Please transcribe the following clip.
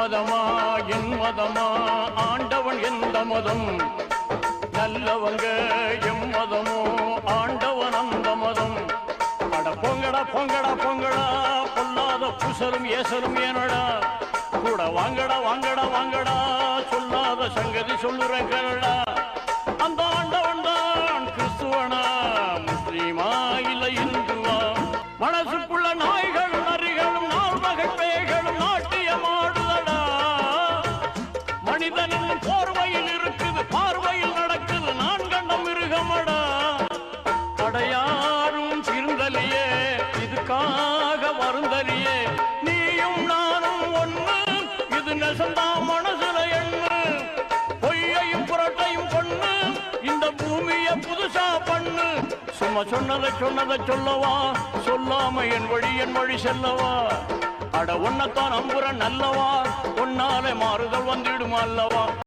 மதமா என் மதமா? ஆண்டவன் எந்த மதம்? நல்லவங்க எம் மதமோ? ஆண்டவன் அந்த மதம். அட பொங்கடா பொங்கடா பொங்கடா. பொல்லாத புசலும் ஏசலும் ஏனடா. கூட வாங்கடா வாங்கடா வாங்கடா. சொல்லாத சங்கதி சொல்லுறேன் கரடா அந்த ஆண்டவன் தான் கிறிஸ்துவனா. முஸ்லீமா இல்லை இந்துவா? மனசுக்குள்ள மனிதனின் போர்வையில் இருக்குது பார்வையில் நடக்குது. நான் கண்ட மிருகமடா. அடையாரும் சிறுந்தலியே இதுக்காக வருந்தலியே. நீயும் நானும் ஒண்ணு இது நெசந்தா மனசுல எண்ணு. பொய்யையும் புரட்டையும் பொண்ணு இந்த பூமியை புதுசா பண்ணு. சும்மா சொன்னதை சொன்னதை சொல்லவா? சொல்லாம என் வழி என் வழி செல்லவா? அட உன்னத்தான் அம்புற நல்லவா உன்னாலே மாறுதல் வந்துடுமா அல்லவா?